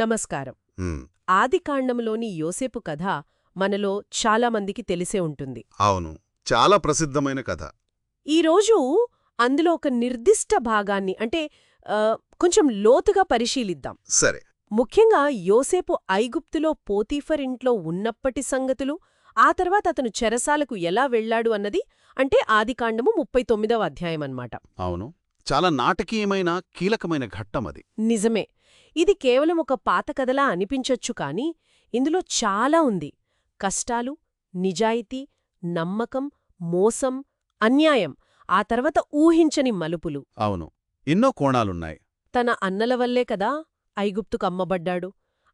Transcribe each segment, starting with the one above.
నమస్కారం. ఆదికాండంలోని యోసేపు కథ మనలో చాలామందికి తెలిసే ఉంటుంది. అవును. చాలా ప్రసిద్ధమైన కథ. ఈరోజు అందులో ఒక నిర్దిష్ట భాగాన్ని అంటే కొంచెం లోతుగా పరిశీలిద్దాం. సరే. ముఖ్యంగా యోసేపు ఐగుప్తులో పోతీఫర్ ఇంట్లో ఉన్నప్పటి సంగతులు ఆ తర్వాత అతను చెరసాలకు ఎలా వెళ్ళాడు అన్నది అంటే ఆదికాండము ముప్పై తొమ్మిదవ అధ్యాయం అన్నమాట అవును. చాలా నాటకీయమైన కీలకమైన ఘట్టం అది నిజమే. ఇది కేవలం ఒక పాత కథలా అనిపించొచ్చు కాని ఇందులో చాలా ఉంది. కష్టాలు నిజాయితీ నమ్మకం మోసం అన్యాయం ఆ తర్వాత ఊహించని మలుపులు. అవును ఎన్నో కోణాలున్నాయి. తన అన్నల వల్లే కదా ఐగుప్తుకు అమ్మబడ్డాడు.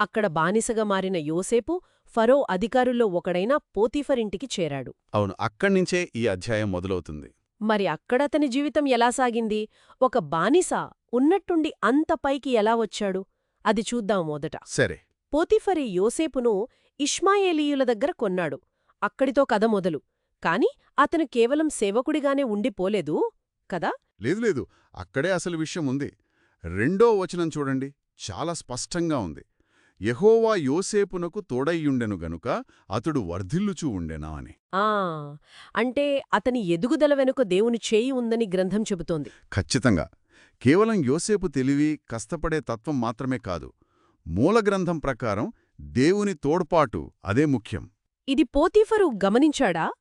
అక్కడ బానిసగా మారిన యోసేపు ఫరో అధికారుల్లో ఒకడైన పోతీఫరింటికి చేరాడు. అవును అక్కడ్నించే ఈ అధ్యాయం మొదలవుతుంది. మరి అక్కడ అతని జీవితం ఎలా సాగింది? ఒక బానిస? ఉన్నట్టుండి అంత పైకి ఎలా వచ్చాడు? అది చూద్దాం మొదట. సరే. పోతిఫరి యోసేపును ఇష్మాయేలీయుల దగ్గర కొన్నాడు. అక్కడితో కథ మొదలు. కాని అతను కేవలం సేవకుడిగానే ఉండిపోలేదు కదా? లేదు లేదు. అక్కడే అసలు విషయం ఉంది. రెండో వచనం చూడండి. చాలా స్పష్టంగా ఉంది. యెహోవా యోసేపునకు తోడయ్యుండెను గనుక అతడు వర్ధిల్లుచూ ఉండెనా అని. ఆ! అంటే అతని ఎదుగుదల వెనుక దేవుని చేయి ఉందని గ్రంథం చెబుతోంది. ఖచ్చితంగా. కేవలం యోసేపు తెలివి కష్టపడే తత్వం మాత్రమే కాదు. మూలగ్రంథం ప్రకారం దేవుని తోడ్పాటు అదే ముఖ్యం. ఇది పోతీఫరు గమనించాడా?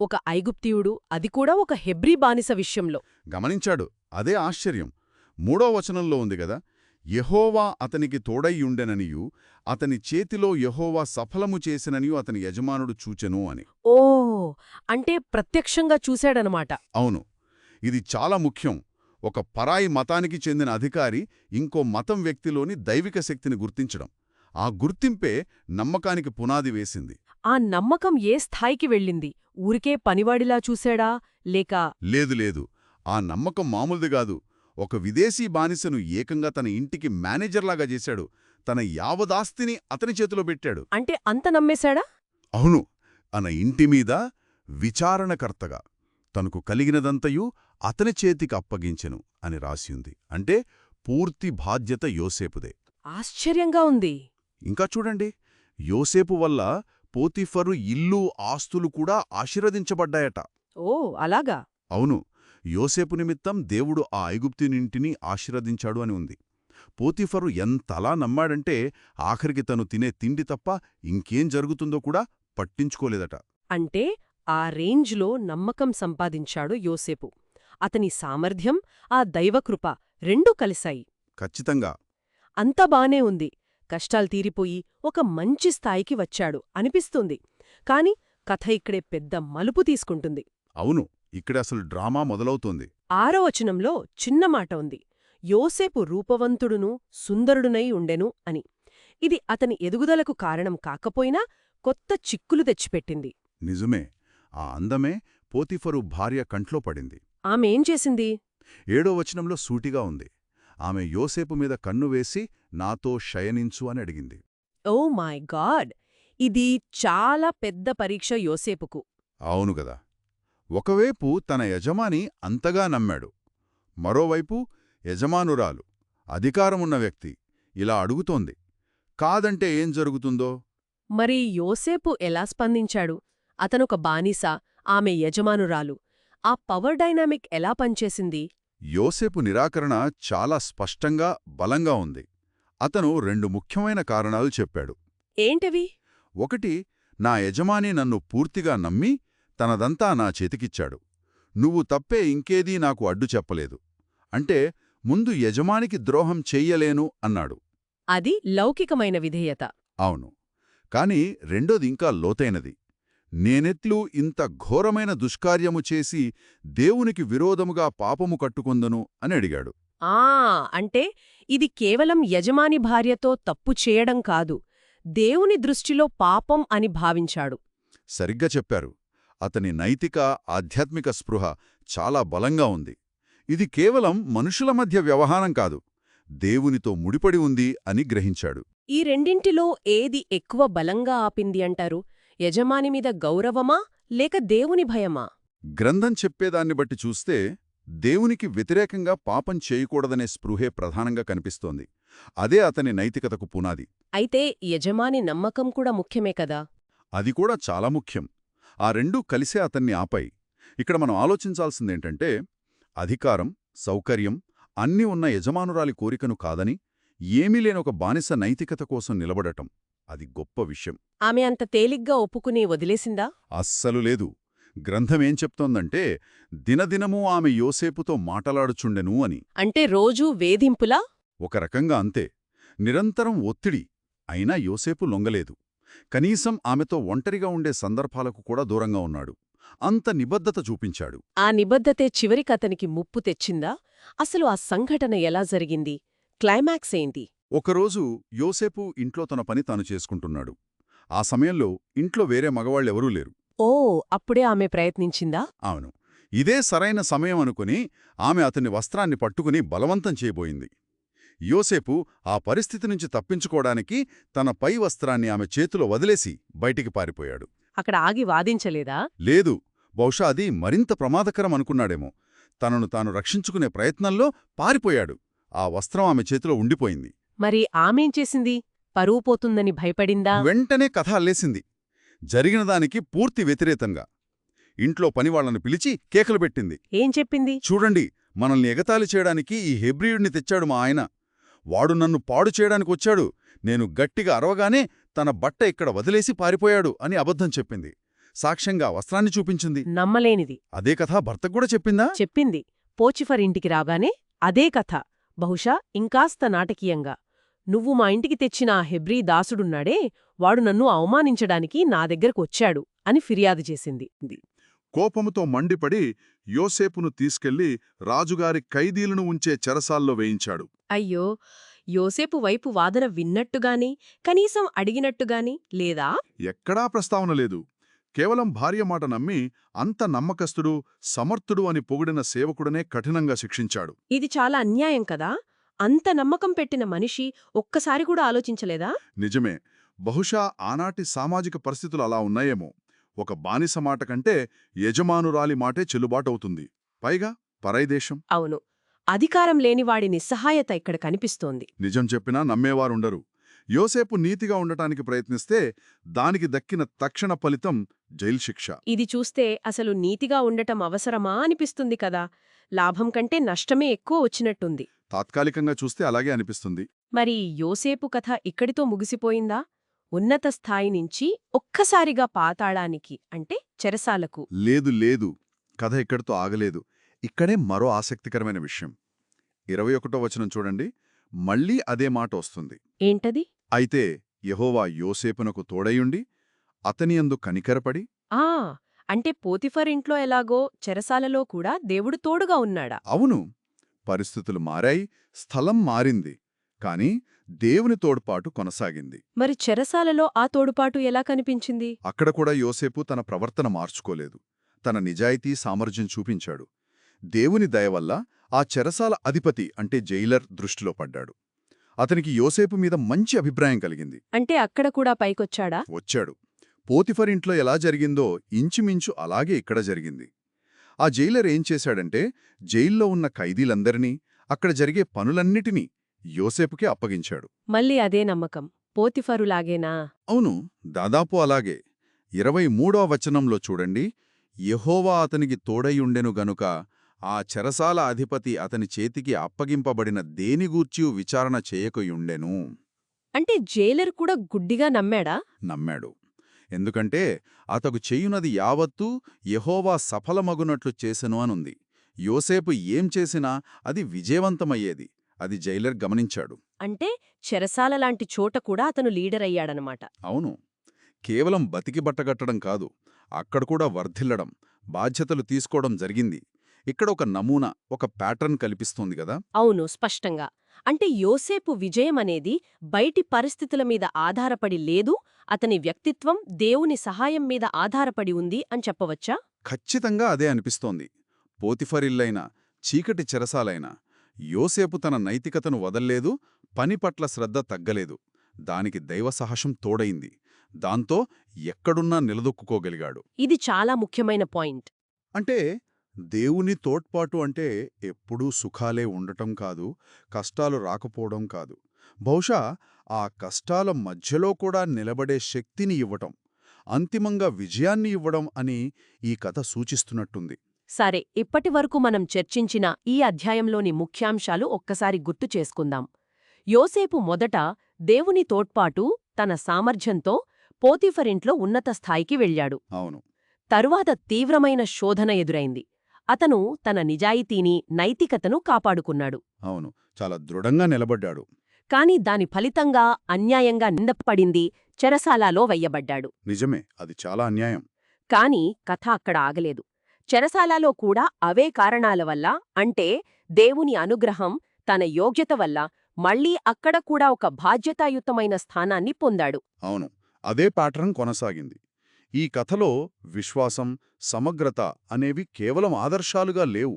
ఒక ఐగుప్తియుడు అది కూడా ఒక హెబ్రీ బానిస విషయంలో. గమనించాడు. అదే ఆశ్చర్యం. మూడో వచనంలో ఉంది గదా యెహోవా అతనికి తోడయ్యుండెననియు అతని చేతిలో యెహోవా సఫలము చేసిననియు అతని యజమానుడు చూచెను అని. ఓ అంటే ప్రత్యక్షంగా చూశాడనమాట. అవును. ఇది చాలా ముఖ్యం. ఒక పరాయి మతానికి చెందిన అధికారి ఇంకో మతం వ్యక్తిలోని దైవిక శక్తిని గుర్తించడం. ఆ గుర్తింపే నమ్మకానికి పునాది వేసింది. ఆ నమ్మకం ఏ స్థాయికి వెళ్ళింది? ఊరికే పనివాడిలా చూశాడా? లేక లేదు లేదు. ఆ నమ్మకం మామూలుది కాదు. ఒక విదేశీ బానిసను ఏకంగా తన ఇంటికి మేనేజర్లాగా చేశాడు. తన యావదాస్తిని అతని చేతిలో పెట్టాడు. అంటే అంత నమ్మేశాడా? అవును. అన ఇంటి మీద విచారణకర్తగా తనకు కలిగినదంతయు అతని చేతికి అప్పగించెను అని రాసియుంది అంటే పూర్తి బాధ్యత యోసేపుదే. ఆశ్చర్యంగా ఉంది. ఇంకా చూడండి యోసేపు వల్ల పోతిఫరు ఇల్లు ఆస్తులు కూడా ఆశీర్వదించబడ్డాయట. ఓ అలాగా. అవును యోసేపు నిమిత్తం దేవుడు ఆ ఐగుప్తినింటిని ఆశీర్వదించాడు అని ఉంది. పోతిఫరు ఎంతలా నమ్మాడంటే ఆఖరికి తను తినే తిండి తప్ప ఇంకేం జరుగుతుందో కూడా పట్టించుకోలేదట. అంటే ఆ రేంజ్లో నమ్మకం సంపాదించాడు యోసేపు. అతని సామర్థ్యం ఆ దైవకృప రెండూ కలిశాయి. ఖచ్చితంగా. అంతా బానే ఉంది. కష్టాలు తీరిపోయి ఒక మంచి స్థాయికి వచ్చాడు అనిపిస్తుంది. కాని కథ ఇక్కడే పెద్ద మలుపు తీసుకుంటుంది. అవును ఇక్కడ అసలు డ్రామా మొదలవుతోంది. ఆరో వచనంలో చిన్న మాట ఉంది. యోసేపు రూపవంతుడును సుందరుడునై ఉండెను అని. ఇది అతని ఎదుగుదలకు కారణం కాకపోయినా కొత్త చిక్కులు తెచ్చిపెట్టింది. నిజమే ఆ అందమే పోతిఫరు భార్య కంట్లో పడింది. ఆమెం చేసింది? ఏడో వచనంలో సూటిగా ఉంది. ఆమె యోసేపు మీద కన్ను వేసి నాతో శయనించు అని అడిగింది. Oh my God! ఇది చాలా పెద్ద పరీక్ష యోసేపుకు. అవును గదా ఒకవైపు తన యజమాని అంతగా నమ్మాడు. మరోవైపు యజమానురాలు అధికారమున్న వ్యక్తి ఇలా అడుగుతోంది. కాదంటే ఏం జరుగుతుందో? మరి యోసేపు ఎలా స్పందించాడు? అతనొక బానిస ఆమె యజమానురాలు. ఆ పవర్ డైనామిక్ ఎలా పనిచేసింది? యోసేపు నిరాకరణ చాలా స్పష్టంగా బలంగా ఉంది. అతను రెండు ముఖ్యమైన కారణాలు చెప్పాడు. ఏంటవి? ఒకటి నా యజమాని నన్ను పూర్తిగా నమ్మి తనదంతా నా చేతికిచ్చాడు. నువ్వు తప్పే ఇంకేదీ నాకు అడ్డు చెప్పలేదు. అంటే ముందు యజమానికి ద్రోహం చెయ్యలేను అన్నాడు. అది లౌకికమైన విధేయత. అవును. కాని రెండోది ఇంకా లోతైనది. నేనెట్లు ఇంత ఘోరమైన దుష్కార్యము చేసి దేవునికి విరోధముగా పాపము కట్టుకొందను అని అడిగాడు. ఆ! అంటే ఇది కేవలం యజమాని భార్యతో తప్పు చేయడం కాదు. దేవుని దృష్టిలో పాపం అని భావించాడు. సరిగ్గా చెప్పారు. అతని నైతిక ఆధ్యాత్మిక స్పృహ చాలా బలంగా ఉంది. ఇది కేవలం మనుషుల మధ్య వ్యవహారం కాదు. దేవునితో ముడిపడి ఉంది అని గ్రహించాడు. ఈ రెండింటిలో ఏది ఎక్కువ బలంగా ఆపింది అంటారు? యజమాని మీద గౌరవమా లేక దేవుని భయమా? గ్రంథం చెప్పేదాన్ని బట్టి చూస్తే దేవునికి వ్యతిరేకంగా పాపం చేయకూడదనే స్పృహే ప్రధానంగా కనిపిస్తోంది. అదే అతని నైతికతకు పునాది. అయితే యజమాని నమ్మకం కూడా ముఖ్యమే కదా? అది కూడా చాలా ముఖ్యం. ఆ రెండూ కలిసే అతన్ని ఆపాయి ఇక్కడ మనం ఆలోచించాల్సిందేంటంటే అధికారం సౌకర్యం అన్నీ ఉన్న యజమానురాలి కోరికను కాదని ఏమీ లేని ఒక బానిస నైతికత కోసం నిలబడటం అది గొప్ప విషయం. ఆమె అంత తేలిగ్గా ఒప్పుకుని వదిలేసిందా? అస్సలు లేదు. గ్రంథమేం చెప్తోందంటే దినదినమూ ఆమె యోసేపుతో మాటలాడుచుండెను అని. అంటే రోజూ వేధింపులా? ఒక రకంగా అంతే. నిరంతరం ఒత్తిడి అయినా యోసేపు లొంగలేదు. కనీసం ఆమెతో ఒంటరిగా ఉండే సందర్భాలకు కూడా దూరంగా ఉన్నాడు. అంత నిబద్ధత చూపించాడు. ఆ నిబద్ధతే చివరికతనికి ముప్పు తెచ్చిందా? అసలు ఆ సంఘటన ఎలా జరిగింది? క్లైమాక్స్ ఏంటి? ఒకరోజు యోసేపు ఇంట్లో తన పని తాను చేసుకుంటున్నాడు. ఆ సమయంలో ఇంట్లో వేరే మగవాళ్ళెవరూ లేరు. ఓ అప్పుడే ఆమె ప్రయత్నించిందా? అవును. ఇదే సరైన సమయం అనుకుని ఆమె అతని వస్త్రాన్ని పట్టుకుని బలవంతం చేయబోయింది. యోసేపు ఆ పరిస్థితి నుంచి తప్పించుకోవడానికి తన పై వస్త్రాన్ని ఆమె చేతిలో వదిలేసి బయటికి పారిపోయాడు. అక్కడ ఆగి వాదించలేదా? లేదు. బహుశా అది మరింత ప్రమాదకరం అనుకున్నాడేమో. తనను తాను రక్షించుకునే ప్రయత్నంలో పారిపోయాడు. ఆ వస్త్రం ఆమె చేతిలో ఉండిపోయింది. మరి ఆమెం చేసింది? పరువు పోతుందని భయపడిందా? వెంటనే కథ అల్లేసింది. జరిగిన దానికి పూర్తి వ్యతిరేతంగా ఇంట్లో పనివాళ్ళను పిలిచి కేకలు పెట్టింది. ఏం చెప్పింది? చూడండి మనల్ని ఎగతాళి చేయడానికి ఈ హెబ్రియుడిని తెచ్చాడు మా ఆయన. వాడు నన్ను పాడు చేయడానికి వచ్చాడు. నేను గట్టిగా అరవగానే తన బట్ట ఇక్కడ వదిలేసి పారిపోయాడు అని అబద్ధం చెప్పింది. సాక్ష్యంగా వస్త్రాన్ని చూపించింది. నమ్మలేనిది. అదే కథ భర్తకు కూడా చెప్పిందా? చెప్పింది. పోచిఫర్ ఇంటికి రాగానే అదే కథ. బహుశా ఇంకాస్త నాటకీయంగా. నువ్వు మా ఇంటికి తెచ్చిన ఆ హెబ్రీ దాసుడున్నాడే వాడు నన్ను అవమానించడానికి నా దగ్గరకు వచ్చాడు అని ఫిర్యాదు చేసింది. కోపముతో మండిపడి యోసేపును తీసుకెళ్ళి రాజుగారి ఖైదీలను ఉంచే చెరసాల్లో వేయించాడు. అయ్యో! యోసేపు వైపు వాదన విన్నట్టుగాని కనీసం అడిగినట్టుగాని లేదా? ఎక్కడా ప్రస్తావన లేదు. కేవలం భార్య మాట నమ్మి అంత నమ్మకస్తుడు సమర్థుడు అని పొగిడిన సేవకుడనే కఠినంగా శిక్షించాడు. ఇది చాలా అన్యాయం కదా? అంత నమ్మకం పెట్టిన మనిషి ఒక్కసారి కూడా ఆలోచించలేదా? నిజమే. బహుశా ఆనాటి సామాజిక పరిస్థితులు అలా ఉన్నాయేమో. ఒక బానిస మాట కంటే యజమానురాలి మాటే చెల్లుబాటవుతుంది. పైగా పరైదేశం అవును. అధికారం లేనివాడి నిస్సహాయత ఇక్కడ కనిపిస్తోంది. నిజం చెప్పినా నమ్మేవారుండరు. యోసేపు నీతిగా ఉండటానికి ప్రయత్నిస్తే దానికి దక్కిన తక్షణ ఫలితం జైలు శిక్ష. ఇది చూస్తే అసలు నీతిగా ఉండటం అవసరమా అనిపిస్తుంది కదా. లాభం కంటే నష్టమే ఎక్కువ వచ్చినట్టుంది. తాత్కాలికంగా చూస్తే అలాగే అనిపిస్తుంది. మరి యోసేపు కథ ఇక్కడితో ముగిసిపోయిందా? ఉన్నత స్థాయి నుంచి ఒక్కసారిగా పాతాళానికి అంటే చెరసాలకు. లేదు లేదు. కథ ఇక్కడితో ఆగలేదు. ఇక్కడే మరో ఆసక్తికరమైన విషయం. ఇరవై ఒకటో వచనం చూడండి. మళ్ళీ అదే మాట వస్తుంది. ఏంటది? అయితే యెహోవా యోసేపునకు తోడయుండి అతనియందు కనికరపడి ఆ! అంటే పోతిఫర్ ఇంట్లో ఎలాగో చెరసాలలో కూడా దేవుడు తోడుగా ఉన్నాడా? అవును. పరిస్థితులు మారాయి స్థలం మారింది కాని దేవుని తోడ్పాటు కొనసాగింది. మరి చెరసాలలో ఆ తోడుపాటు ఎలా కనిపించింది? అక్కడ కూడా యోసేపు తన ప్రవర్తన మార్చుకోలేదు. తన నిజాయితీ సామర్థ్యం చూపించాడు. దేవుని దయవల్ల ఆ చెరసాల అధిపతి అంటే జైలర్ దృష్టిలో పడ్డాడు. అతనికి యోసేపు మీద మంచి అభిప్రాయం కలిగింది. అంటే అక్కడ కూడా పైకొచ్చాడా? వచ్చాడు. పోతిఫర్ ఇంట్లో ఎలా జరిగిందో ఇంచుమించు అలాగే ఇక్కడ జరిగింది. ఆ జైలర్ ఏం చేశాడంటే జైల్లో ఉన్న ఖైదీలందరినీ అక్కడ జరిగే పనులన్నిటినీ యోసేపుకే అప్పగించాడు. మళ్ళీ అదే నమ్మకం. పోతిఫరులాగేనా? అవును దాదాపు అలాగే. ఇరవై మూడో వచనంలో చూడండి యెహోవా అతనికి తోడయుండెను గనుక ఆ చెరసాల అధిపతి అతని చేతికి అప్పగింపబడిన దేనిగూర్చియు విచారణ చేయకయుండెను? అంటే జైలర్ కూడా గుడ్డిగా నమ్మాడా? నమ్మాడు. ఎందుకంటే అతకు చేయునది యావత్తూ యెహోవా సఫలమగునట్లు చేసెను అనుంది. యోసేపు ఏం చేసినా అది విజయవంతమయ్యేది. అది జైలర్ గమనించాడు. అంటే చెరసాల లాంటి చోట కూడా అతను లీడర్ అయ్యాడనమాట అవును. కేవలం బతికి బట్టగట్టడం కాదు. అక్కడ కూడా వర్ధిల్లడం బాధ్యతలు తీసుకోవడం జరిగింది. ఇక్కడ ఒక నమూనా ఒక ప్యాటర్న్ కల్పిస్తోంది కదా? అవును స్పష్టంగా. అంటే యోసేపు విజయం అనేది బయటి పరిస్థితుల మీద ఆధారపడి లేదు అతని వ్యక్తిత్వం దేవుని సహాయం మీద ఆధారపడి ఉంది అని చెప్పవచ్చా? ఖచ్చితంగా అదే అనిపిస్తోంది. పోతిఫరిల్లైన చీకటి చెరసాలైన యోసేపు తన నైతికతను వదల్లేదు పని పట్ల శ్రద్ధ తగ్గలేదు. దానికి దైవసహసం తోడైంది. దాంతో ఎక్కడున్నా నిలదొక్కుకోగలిగాడు. ఇది చాలా ముఖ్యమైన పాయింట్. అంటే దేవుని తోడ్పాటు అంటే ఎప్పుడూ సుఖాలే ఉండటం కాదు కష్టాలు రాకపోవడం కాదు. బహుశా ఆ కష్టాల మధ్యలో కూడా నిలబడే శక్తిని ఇవ్వటం అంతిమంగా విజయాన్ని ఇవ్వడం అని ఈ కథ సూచిస్తున్నట్టుంది. సరే ఇప్పటి వరకు మనం చర్చించిన ఈ అధ్యాయంలోని ముఖ్యాంశాలు ఒక్కసారి గుర్తు చేసుకుందాం. యోసేపు మొదట దేవుని తోడ్పాటు తన సామర్థ్యంతో పోతిఫరింట్లో ఉన్నత స్థాయికి వెళ్ళాడు. అవును. తరువాత తీవ్రమైన శోధన ఎదురైంది. అతను తన నిజాయితీని నైతికతను కాపాడుకున్నాడు. అవును. చాలా దృఢంగా నిలబడ్డాడు. కాని దాని ఫలితంగా అన్యాయంగా నిందపడింది చెరసాలాలో వెయ్యబడ్డాడు నిజమే. అది చాలా అన్యాయం. కాని కథ అక్కడ ఆగలేదు. చెరసాలాలో కూడా అవే కారణాల వల్ల అంటే దేవుని అనుగ్రహం తన యోగ్యత వల్ల మళ్ళీ అక్కడ కూడా ఒక బాధ్యతాయుతమైన స్థానాన్ని పొందాడు. అవును. అదే ప్యాటర్న్ కొనసాగింది. ఈ కథలో విశ్వాసం సమగ్రత అనేవి కేవలం ఆదర్శాలుగా లేవు.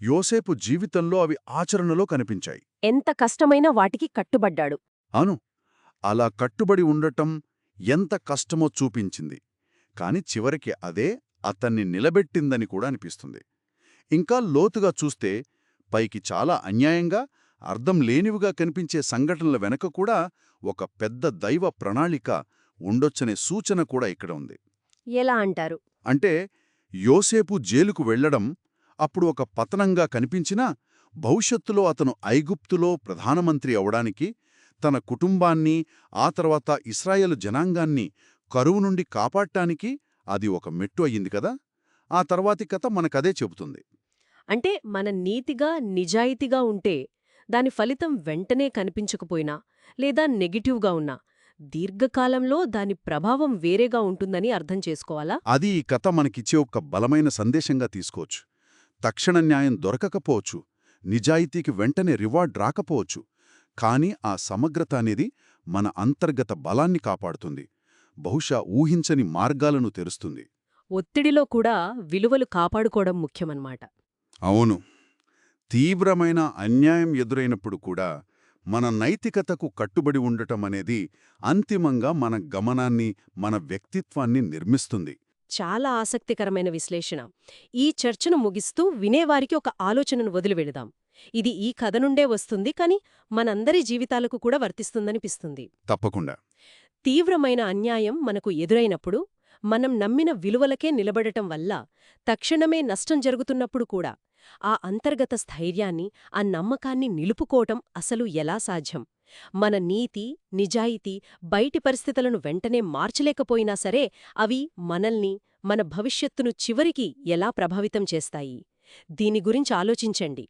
యోసేపు జీవితంలో అవి ఆచరణలో కనిపించాయి. ఎంత కష్టమైనా వాటికి కట్టుబడ్డాడు. అను అలా కట్టుబడి ఉండటం ఎంత కష్టమో చూపించింది. కాని చివరికి అదే అతన్ని నిలబెట్టిందని కూడా అనిపిస్తుంది. ఇంకా లోతుగా చూస్తే పైకి చాలా అన్యాయంగా అర్థం లేనివిగా కనిపించే సంఘటనల వెనక కూడా ఒక పెద్ద దైవ ప్రణాళిక ఉండొచ్చనే సూచన కూడా ఇక్కడ ఉంది. ఎలా అంటారు? అంటే యోసేపు జైలుకు వెళ్ళడం అప్పుడు ఒక పతనంగా కనిపించినా భవిష్యత్తులో అతను ఐగుప్తులో ప్రధానమంత్రి అవడానికి తన కుటుంబాన్ని ఆ తర్వాత ఇస్రాయేలు జనాంగాన్ని కరువు నుండి కాపాడటానికి అది ఒక మెట్టు అయ్యింది కదా! ఆ తర్వాతి కథ మనకదే చెబుతుంది. అంటే మన నీతిగా నిజాయితీగా ఉంటే దాని ఫలితం వెంటనే కనిపించకపోయినా లేదా నెగిటివ్గా ఉన్నా దీర్ఘకాలంలో దాని ప్రభావం వేరేగా ఉంటుందని అర్థం చేసుకోవాలా? అది ఈ కథ మనకిచ్చే ఒక బలమైన సందేశంగా తీసుకోవచ్చు. తక్షణ న్యాయం దొరకకపోవచ్చు. నిజాయితీకి వెంటనే రివార్డ్ రాకపోవచ్చు. కాని ఆ సమగ్రత అనేది మన అంతర్గత బలాన్ని కాపాడుతుంది. బహుశా ఊహించని మార్గాలను తెరుస్తుంది. ఒత్తిడిలో కూడా విలువలు కాపాడుకోవడం ముఖ్యమన్నమాట. అవును. తీవ్రమైన అన్యాయం ఎదురైనప్పుడు కూడా మన నైతికతకు కట్టుబడి ఉండటం అనేది అంతిమంగా మన గమనాన్ని మన వ్యక్తిత్వాన్ని నిర్మిస్తుంది. చాలా ఆసక్తికరమైన విశ్లేషణ. ఈ చర్చను ముగిస్తూ వినేవారికి ఒక ఆలోచనను వదిలివెళదాం ఇది ఈ కథ నుండే వస్తుంది కాని మనందరి జీవితాలకు కూడా వర్తిస్తుందనిపిస్తుంది. తప్పకుండా. తీవ్రమైన అన్యాయం మనకు ఎదురైనప్పుడు మనం నమ్మిన విలువలకే నిలబడటం వల్ల తక్షణమే నష్టం జరుగుతున్నప్పుడు కూడా ఆ అంతర్గత స్థైర్యాన్ని ఆ నమ్మకాన్ని నిలుపుకోవటం అసలు ఎలా సాధ్యం? మన నీతి నిజాయితీ బయటి పరిస్థితులను వెంటనే మార్చలేకపోయినా సరే అవి మనల్ని మన భవిష్యత్తును చివరికి ఎలా ప్రభావితం చేస్తాయి? దీని గురించి ఆలోచించండి.